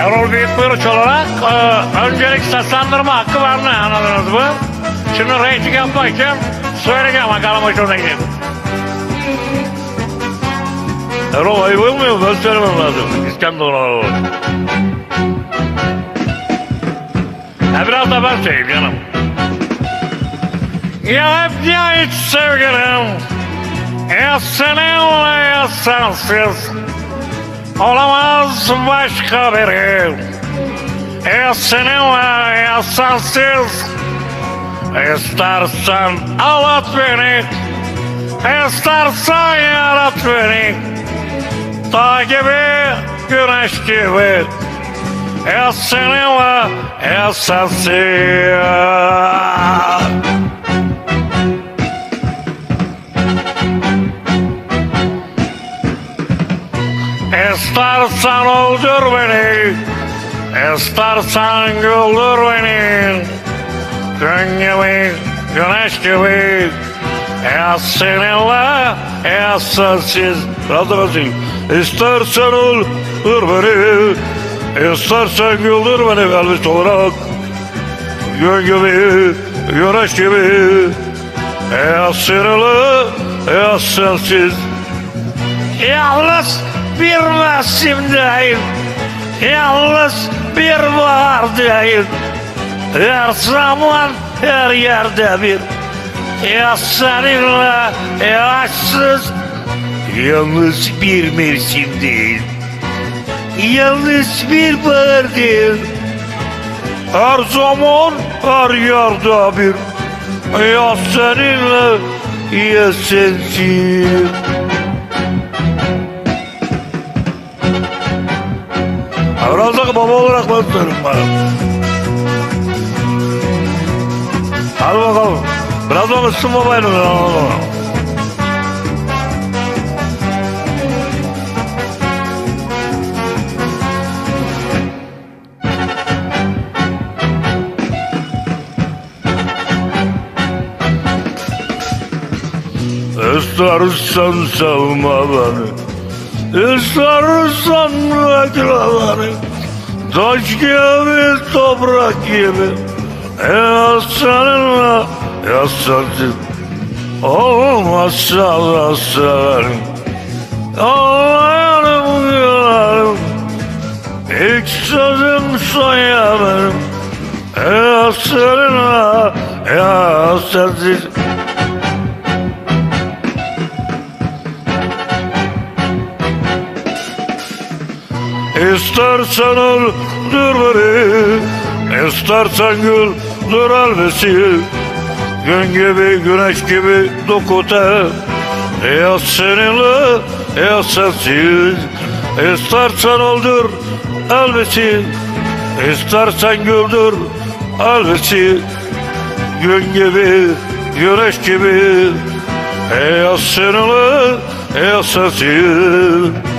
Erol Büyükbürüç olarak e, öncelik seslendirme hakkı var ne anladınız mı? Şimdi reyting yapmak için söyleyeceğim bakalım hoşuna gidin. Erol ayıp olmuyor mu? Ben söylemem lazım. İskender Erol. Ha biraz da ben söyleyeyim canım. Ya hiç sevgilim. Ya seninle ya sensiz. Olamaz başka biri. Ya seninle ya sensiz. İstersen ağlat beni. İstersen yarat beni. Dağ gibi, güneş gibi. Ya seninle İstersen öldür beni. İstersen güldür beni. Gün gibi, güneş gibi. Ya seninle, ya sensiz basayım İstersen öldür beni. İstersen güldür beni Elbis olarak. Gün gibi, güneş gibi. Ya seninle, ya sensiz Yalnız bir mevsimdeyim. Yalnız bir bahardayım. Her zaman her yerde bir. Ya seninle ya aşksız. Yalnız bir mevsim değil. Yalnız bir bahar değil. Her zaman her yerde bir. Ya seninle ya sensiz. Avrasak'ı baba olarak ben tutarım bana. Hadi bakalım. Biraz da Müslüm babayla. İstersen sevme beni İstersen beni. Taş gibi toprak gibi. Ya seninle ya sensiz Olmazsa da severim Ağlayanım gülerim. İlk sözüm son benim. Ya seninle ya İstersen öldür beni. İstersen güldür elbisi. Gün gibi güneş gibi dokute. Ya seninle ya sensiz. İstersen öldür elbisi. İstersen güldür elbisi. Gün gibi güneş gibi. Ya seninle ya sensiz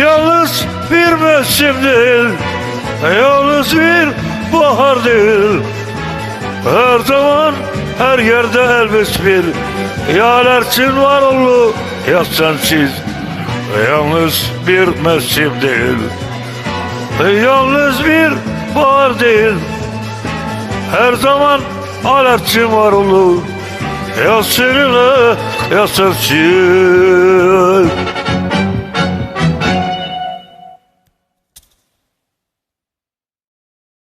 Yalnız bir mevsim değil Yalnız bir bahar değil. Her zaman her yerde elbis bir Yalersin var olu ya sensiz. Yalnız bir mevsim değil Yalnız bir bahar değil. Her zaman alertsin var olu Ya seninle ya sensiz